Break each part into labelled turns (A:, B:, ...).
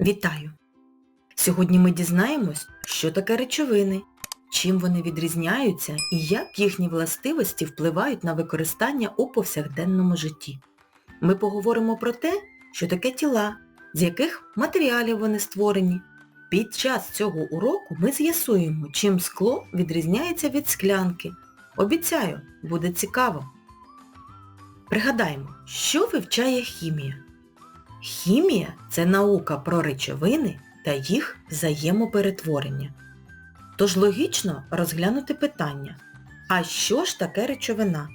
A: Вітаю! Сьогодні ми дізнаємось, що таке речовини, чим вони відрізняються і як їхні властивості впливають на використання у повсякденному житті. Ми поговоримо про те, що таке тіла, з яких матеріалів вони створені. Під час цього уроку ми з'ясуємо, чим скло відрізняється від склянки. Обіцяю, буде цікаво. Пригадаємо, що вивчає хімія. Хімія – це наука про речовини та їх взаємоперетворення. Тож логічно розглянути питання, а що ж таке речовина?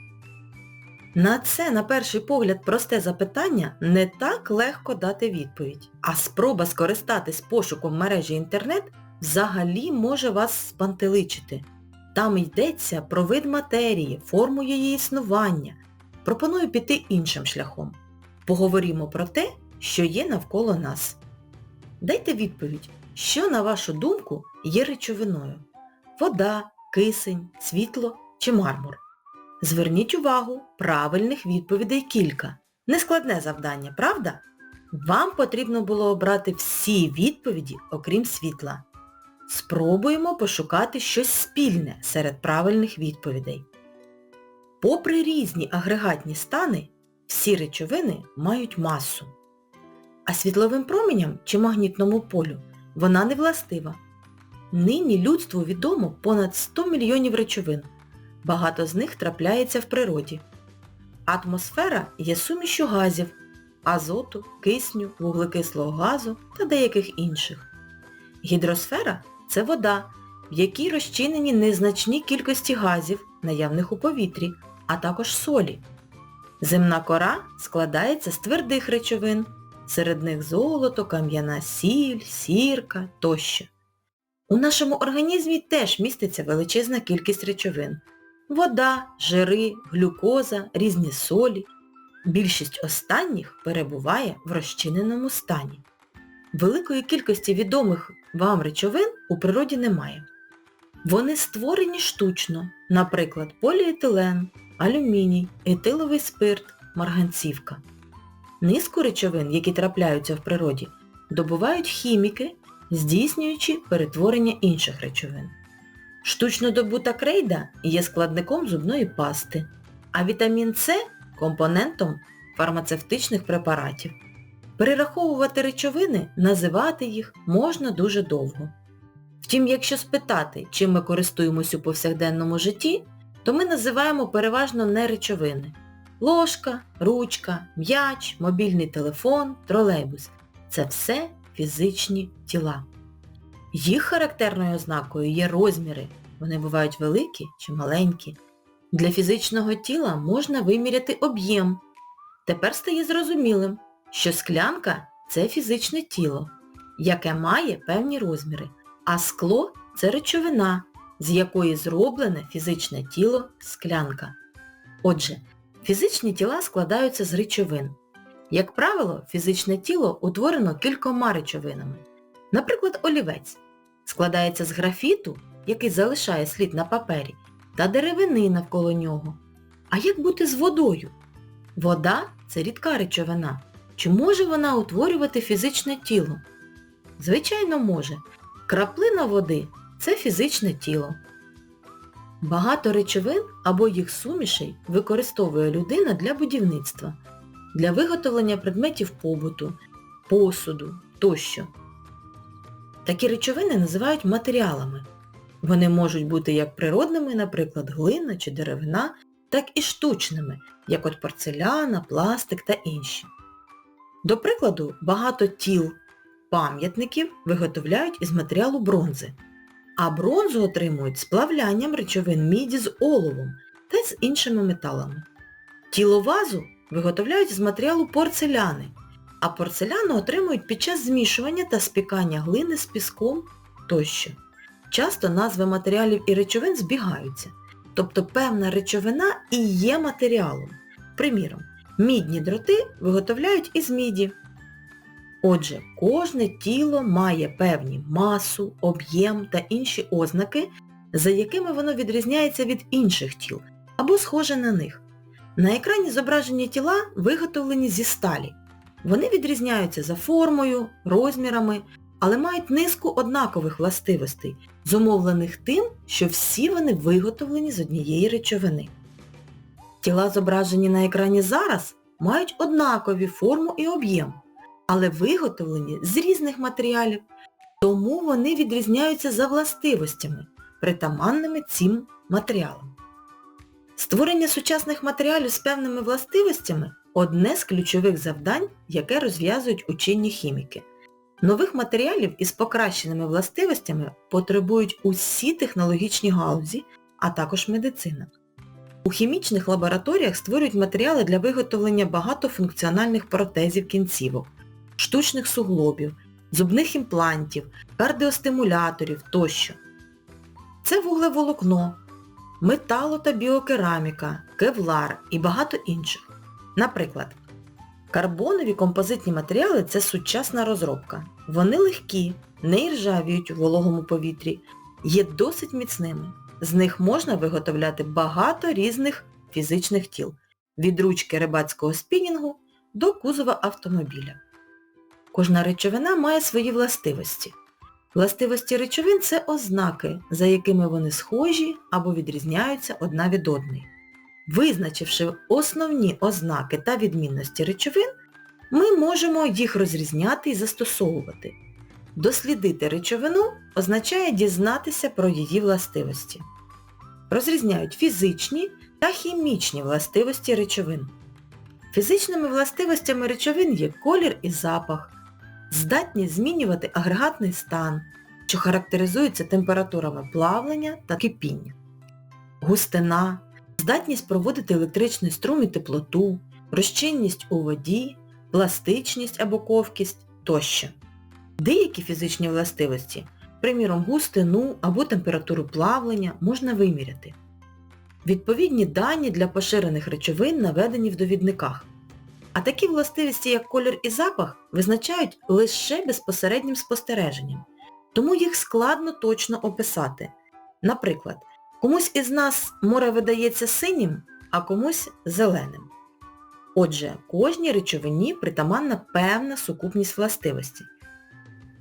A: На це, на перший погляд, просте запитання не так легко дати відповідь, а спроба скористатись пошуком мережі інтернет взагалі може вас спантеличити. Там йдеться про вид матерії, форму її існування. Пропоную піти іншим шляхом. Поговоримо про те, що є навколо нас. Дайте відповідь, що, на вашу думку, є речовиною? Вода, кисень, світло чи мармур? Зверніть увагу, правильних відповідей кілька. Нескладне завдання, правда? Вам потрібно було обрати всі відповіді, окрім світла. Спробуємо пошукати щось спільне серед правильних відповідей. Попри різні агрегатні стани, всі речовини мають масу. А світловим променям чи магнітному полю вона не властива. Нині людству відомо понад 100 мільйонів речовин. Багато з них трапляється в природі. Атмосфера є сумішю газів, азоту, кисню, вуглекислого газу та деяких інших. Гідросфера це вода, в якій розчинені незначні кількості газів, наявних у повітрі, а також солі. Земна кора складається з твердих речовин, серед них золото, кам'яна сіль, сірка тощо. У нашому організмі теж міститься величезна кількість речовин. Вода, жири, глюкоза, різні солі. Більшість останніх перебуває в розчиненому стані. Великої кількості відомих вам речовин у природі немає. Вони створені штучно, наприклад, поліетилен, алюміній, етиловий спирт, марганцівка. Низку речовин, які трапляються в природі, добувають хіміки, здійснюючи перетворення інших речовин. Штучно добута крейда є складником зубної пасти, а вітамін С – компонентом фармацевтичних препаратів. Перераховувати речовини, називати їх можна дуже довго. Втім, якщо спитати, чим ми користуємось у повсякденному житті, то ми називаємо переважно не речовини. Ложка, ручка, м'яч, мобільний телефон, тролейбус – це все фізичні тіла. Їх характерною ознакою є розміри. Вони бувають великі чи маленькі. Для фізичного тіла можна виміряти об'єм. Тепер стає зрозумілим, що склянка – це фізичне тіло, яке має певні розміри, а скло – це речовина, з якої зроблене фізичне тіло склянка. Отже, фізичні тіла складаються з речовин. Як правило, фізичне тіло утворено кількома речовинами. Наприклад, олівець складається з графіту, який залишає слід на папері, та деревини навколо нього. А як бути з водою? Вода – це рідка речовина. Чи може вона утворювати фізичне тіло? Звичайно, може. Краплина води – це фізичне тіло. Багато речовин або їх сумішей використовує людина для будівництва, для виготовлення предметів побуту, посуду тощо. Такі речовини називають матеріалами. Вони можуть бути як природними, наприклад, глина чи деревина, так і штучними, як от порцеляна, пластик та інші. До прикладу, багато тіл пам'ятників виготовляють із матеріалу бронзи, а бронзу отримують сплавлянням речовин міді з оловом та з іншими металами. Тіло вазу виготовляють з матеріалу порцеляни, а порцеляну отримують під час змішування та спікання глини з піском тощо. Часто назви матеріалів і речовин збігаються, тобто певна речовина і є матеріалом. Приміром, мідні дроти виготовляють із міді. Отже, кожне тіло має певні масу, об'єм та інші ознаки, за якими воно відрізняється від інших тіл або схоже на них. На екрані зображені тіла виготовлені зі сталі. Вони відрізняються за формою, розмірами, але мають низку однакових властивостей, зумовлених тим, що всі вони виготовлені з однієї речовини. Тіла, зображені на екрані зараз, мають однакові форму і об'єм, але виготовлені з різних матеріалів, тому вони відрізняються за властивостями, притаманними цим матеріалам. Створення сучасних матеріалів з певними властивостями одне з ключових завдань, яке розв'язують учені хіміки. Нових матеріалів із покращеними властивостями потребують усі технологічні галузі, а також медицина. У хімічних лабораторіях створюють матеріали для виготовлення багатофункціональних протезів кінцівок, штучних суглобів, зубних імплантів, кардіостимуляторів тощо. Це вуглеволокно, метало та біокераміка, кевлар і багато інших. Наприклад, карбонові композитні матеріали – це сучасна розробка. Вони легкі, не іржавіють у вологому повітрі, є досить міцними. З них можна виготовляти багато різних фізичних тіл, від ручки рибацького спінінгу до кузова автомобіля. Кожна речовина має свої властивості. Властивості речовин – це ознаки, за якими вони схожі або відрізняються одна від одної. Визначивши основні ознаки та відмінності речовин, ми можемо їх розрізняти і застосовувати. Дослідити речовину означає дізнатися про її властивості. Розрізняють фізичні та хімічні властивості речовин. Фізичними властивостями речовин є колір і запах, здатність змінювати агрегатний стан, що характеризується температурами плавлення та кипіння, густина, здатність проводити електричний струм і теплоту, розчинність у воді, пластичність або ковкість тощо. Деякі фізичні властивості, приміром густину або температуру плавлення, можна виміряти. Відповідні дані для поширених речовин наведені в довідниках. А такі властивості, як колір і запах, визначають лише безпосереднім спостереженням, тому їх складно точно описати. Наприклад, комусь із нас море видається синім, а комусь зеленим. Отже, кожній речовині притаманна певна сукупність властивостей.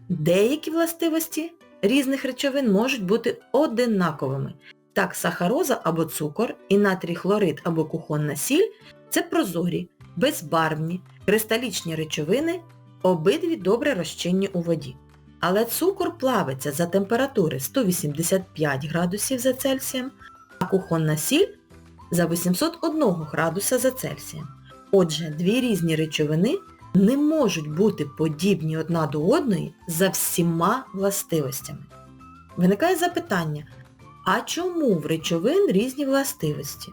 A: Деякі властивості різних речовин можуть бути одинаковими. Так, сахароза або цукор і натрій хлорид або кухонна сіль це прозорі, безбарвні, кристалічні речовини, обидві добре розчинні у воді. Але цукор плавиться за температури 185 градусів за Цельсієм, а кухонна сіль за 801 градуса за Цельсієм. Отже, дві різні речовини не можуть бути подібні одна до одної за всіма властивостями. Виникає запитання, а чому в речовин різні властивості?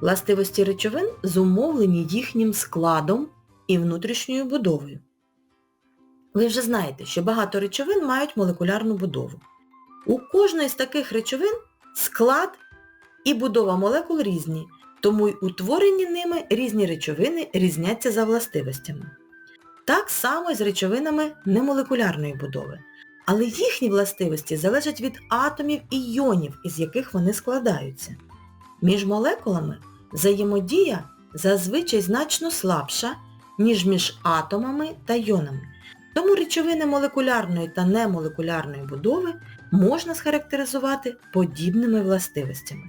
A: Властивості речовин зумовлені їхнім складом і внутрішньою будовою. Ви вже знаєте, що багато речовин мають молекулярну будову. У кожної з таких речовин склад і будова молекул різні, тому й утворені ними різні речовини різняться за властивостями. Так само і з речовинами немолекулярної будови. Але їхні властивості залежать від атомів і йонів, із яких вони складаються. Між молекулами взаємодія зазвичай значно слабша, ніж між атомами та йонами. Тому речовини молекулярної та немолекулярної будови можна схарактеризувати подібними властивостями.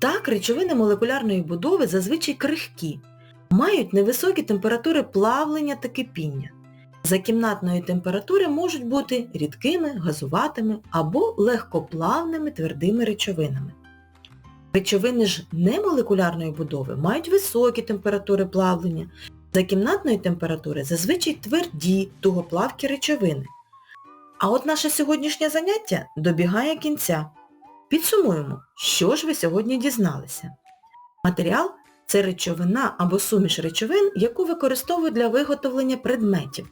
A: Так, речовини молекулярної будови зазвичай крихкі, мають невисокі температури плавлення та кипіння. За кімнатної температури можуть бути рідкими, газуватими або легкоплавними твердими речовинами. Речовини ж немолекулярної будови мають високі температури плавлення, за кімнатної температури зазвичай тверді, тугоплавкі речовини. А от наше сьогоднішнє заняття добігає кінця. Підсумуємо, що ж ви сьогодні дізналися. Матеріал це речовина або суміш речовин, яку використовують для виготовлення предметів.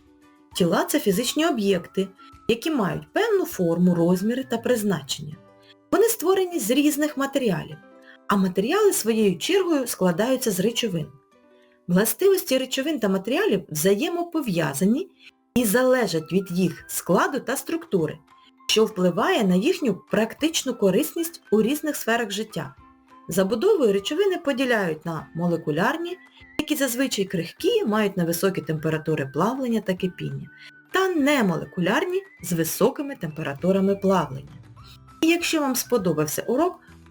A: Тіла це фізичні об'єкти, які мають певну форму, розміри та призначення. Вони створені з різних матеріалів, а матеріали своєю чергою складаються з речовин. Властивості речовин та матеріалів взаємопов'язані і залежать від їх складу та структури, що впливає на їхню практичну корисність у різних сферах життя. Забудовою речовини поділяють на молекулярні які зазвичай крихкі, мають невисокі температури плавлення та кипіння, та немолекулярні з високими температурами плавлення. І якщо вам сподобався урок,